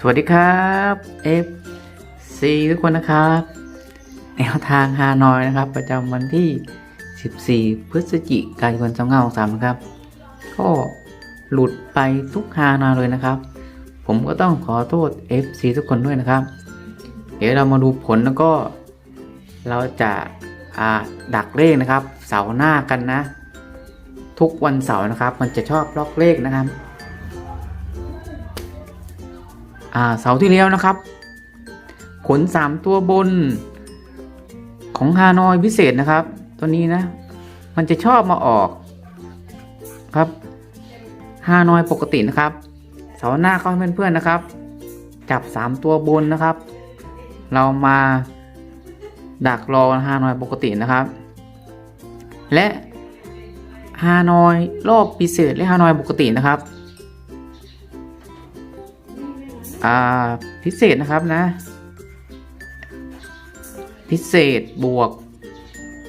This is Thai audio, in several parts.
สวัสดีครับ FC ทุกคนนะครับแนวทางฮานอยนะครับ ประจำวันที่ 14 พฤศจิกายน2563นะครับ ก็หลุดไปทุกฮานอยเลยนะครับ ผมก็ต้องขอโทษ FC ทุกคนด้วยนะครับ เดี๋ยวเรามาดูผลแล้วก็ เราจะาดักเลขนะครับ เสาร์หน้ากันนะ ทุกวันเสาร์นะครับ มันจะชอบล็อกเลขนะครับ เสาที่แล้วนะครับ ขนสามตัวบนของฮานอยพิเศษนะครับ ตัวนี้นะ มันจะชอบมาออกครับฮานอยปกตินะครับ เสาหน้าก็ให้เพื่อนๆนะครับ จับสามตัวบนนะครับ เรามาดักรอฮานอยปกตินะครับ และฮานอยรอบพิเศษและฮานอยปกตินะครับ อ่าพิเศษนะครับนะ พิเศษบวก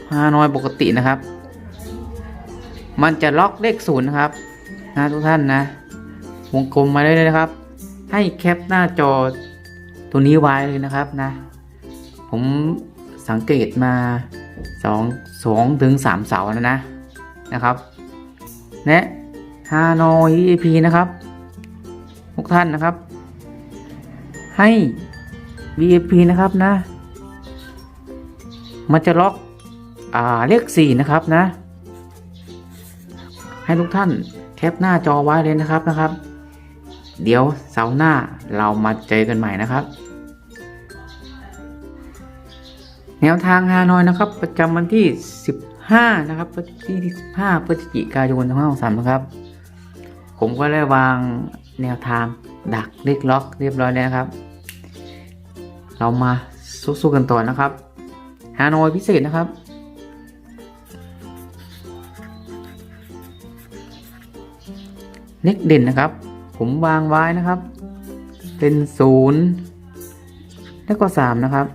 ฮานอยปกตินะครับ มันจะล็อกเลขศูนย์นะครับนะทุกท่านนะ วงกลมมาได้เลยนะครับ ให้แคปหน้าจอตัวนี้ไว้เลยนะครับนะ ผมสังเกตมาสองถึงสามเสาแล้วนะนะครับ และฮานอย EP นะครับ ทุกท่านนะครับ ให้ VIP นะครับนะ มันจะล็อกอ่าเลขสี่นะครับนะ ให้ทุกท่านแคปหน้าจอไว้เลยนะครับนะครับ เดี๋ยวเสาร์หน้าเรามาเจอกันใหม่นะครับ แนวทางฮานอยนะครับ ประจำวันที่ 15 นะครับวันที่15พฤศจิกายน2563นะครับ ผมก็ได้วางแนวทางดักเลขล็อกเรียบร้อยแล้วครับ เรามาสู้ๆกันต่อนะครับฮานอยพิเศษนะครับ เลขเด่นนะครับ ผมวางไว้นะครับ เป็นศูนย์แล้วก็สามนะครับ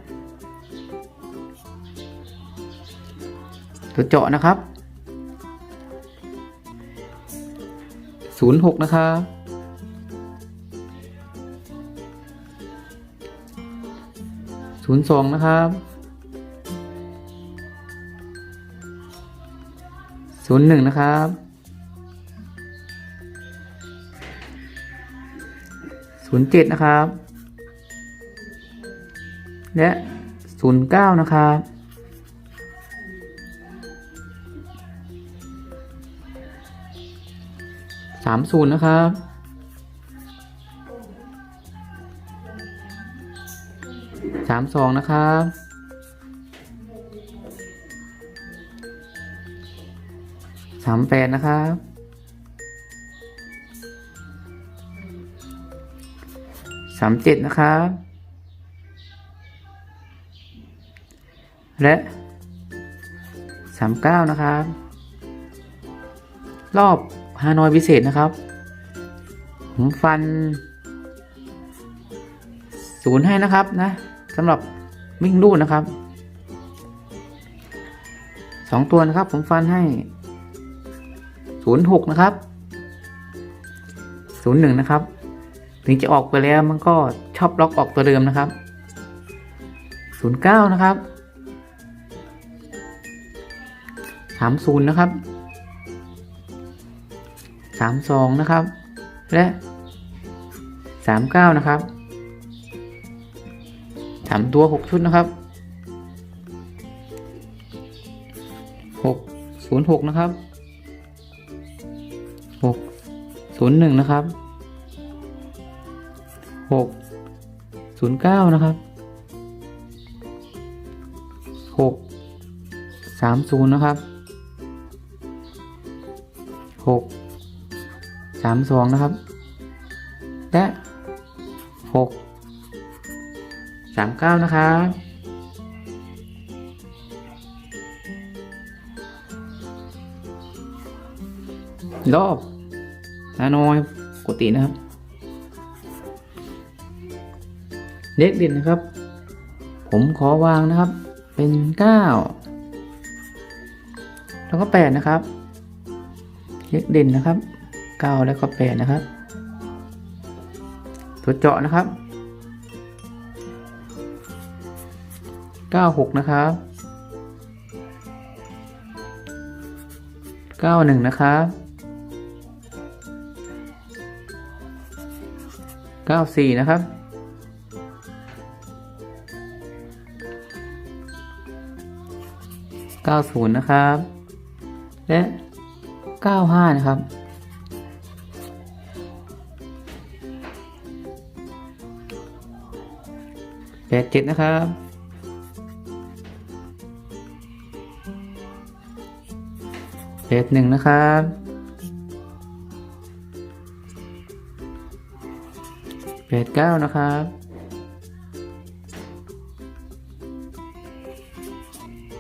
ตัวเจาะนะครับศูนย์หกนะครับ ศูนย์สองนะครับศูนย์หนึ่งนะครับศูนย์เจ็ดนะครับ และศูนย์เก้านะครับสามศูนย์นะครับ สามสองนะครับสามแปดนะครับสามเจ็ดนะครับ และสามเก้านะครับ รอบฮานอยพิเศษนะครับ ผมฟันศูนย์ให้นะครับนะ สำหรับวิ่งรูดนะครับสองตัวนะครับ ผมฟันให้ศูนย์หกนะครับศูนย์หนึ่งนะครับ ถึงจะออกไปแล้วมันก็ชอบล็อกออกตัวเดิมนะครับศูนย์เก้านะครับสามศูนย์นะครับสามสองนะครับ และสามเก้านะครับ สามตัวหกชุดนะครับหกศูนย์หกนะครับหกศูนย์หนึ่งนะครับหกศูนย์เก้านะครับหกสามศูนย์นะครับหกสามสองนะครับ และหก สามเก้านะครับ รอบนาน้อยปกตินะครับเด็กเด่นนะครับ ผมขอวางนะครับ เป็นเก้าแล้วก็แปดนะครับเด็กเด่นนะครับเก้าแล้วก็แปดนะครับตัวเจาะนะครับ เก้าหกนะครับเก้าหนึ่งนะครับเก้าสี่นะครับเก้าศูนย์นะครับ และเก้าห้านะครับแปดเจ็ดนะครับ แปดหนึ่งนะครับแปดเก้านะครับ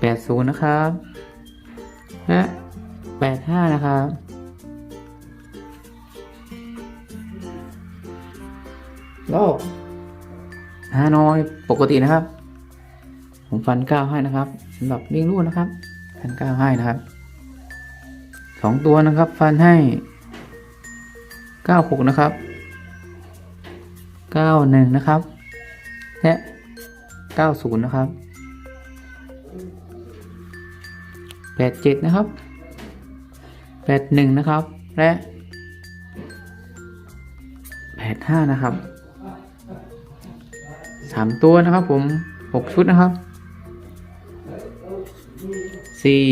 แปดศูนย์นะครับและแปดห้านะครับโลกฮานอยปกตินะครับ ผมฟันเก้าให้นะครับสำหรับวิ่งลู่นะครับฟันเก้าให้นะครับ สองตัวนะครับ ฟันให้เก้าหกนะครับเก้าหนึ่งนะครับ และเก้าศูนย์นะครับแปดเจ็ดนะครับแปดหนึ่งนะครับ และแปดห้านะครับสามตัวนะครับผมหกชุดนะครับสี่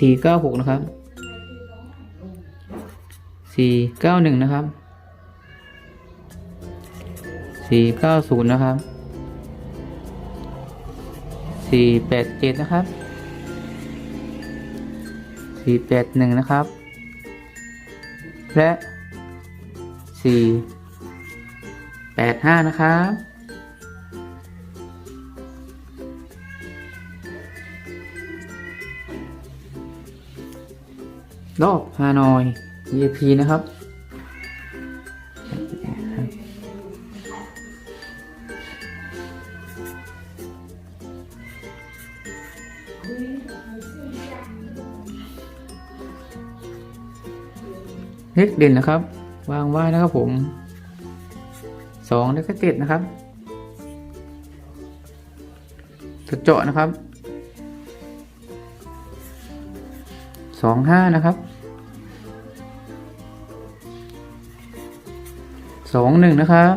สี่เก้าหกนะครับสี่เก้าหนึ่งนะครับสี่เก้าศูนย์นะครับสี่แปดเจ็ดนะครับสี่แปดหนึ่งนะครับ และสี่แปดห้านะครับ รอบฮานอย VIP นะครับ เลขเด่นนะครับ วางไว้นะครับผมสองเลขเจ็ดนะครับจะเจาะนะครับสองห้านะครับ สองหนึ่งนะครับ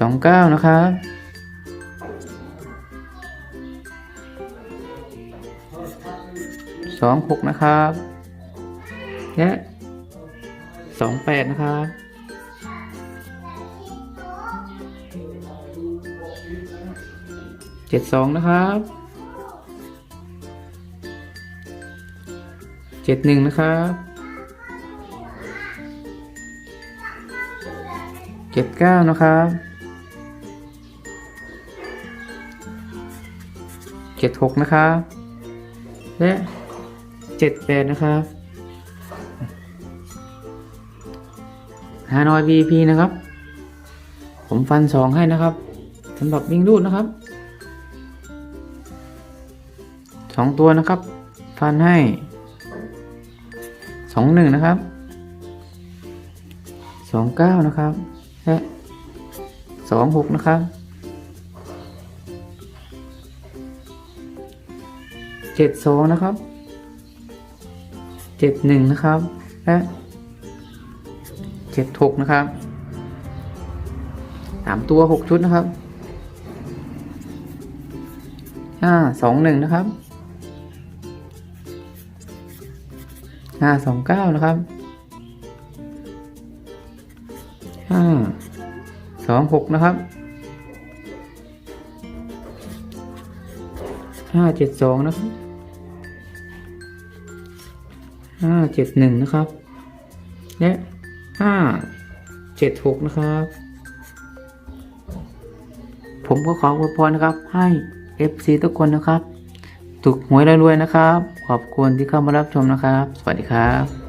สองเก้านะครับสองหกนะครับ และสองแปดนะครับเจ็ดสองนะครับเจ็ดหนึ่งนะครับ เจ็ดเก้านะครับเจ็ดหกนะครับ และเจ็ดแปดนะครับฮานอย VP นะครับ ผมฟันสองให้นะครับสำหรับวิ่งรูดนะครับสองตัวนะครับ ฟันให้สองหนึ่งนะครับสองเก้านะครับ และสองหกนะครับเจ็ดสองนะครับเจ็ดหนึ่งนะครับ และเจ็ดหกนะครับสามตัวหกชุดนะครับห้าสองหนึ่งนะครับห้าสองเก้านะครับ ห้าสองหกนะครับห้าเจ็ดสองนะครับห้าเจ็ดหนึ่งนะครับ และห้าเจ็ดหกนะครับ ผมก็ขออวยพรนะครับ ให้ FC ทุกคนนะครับ ถูกหวยรวยๆนะครับ ขอบคุณที่เข้ามารับชมนะครับ สวัสดีครับ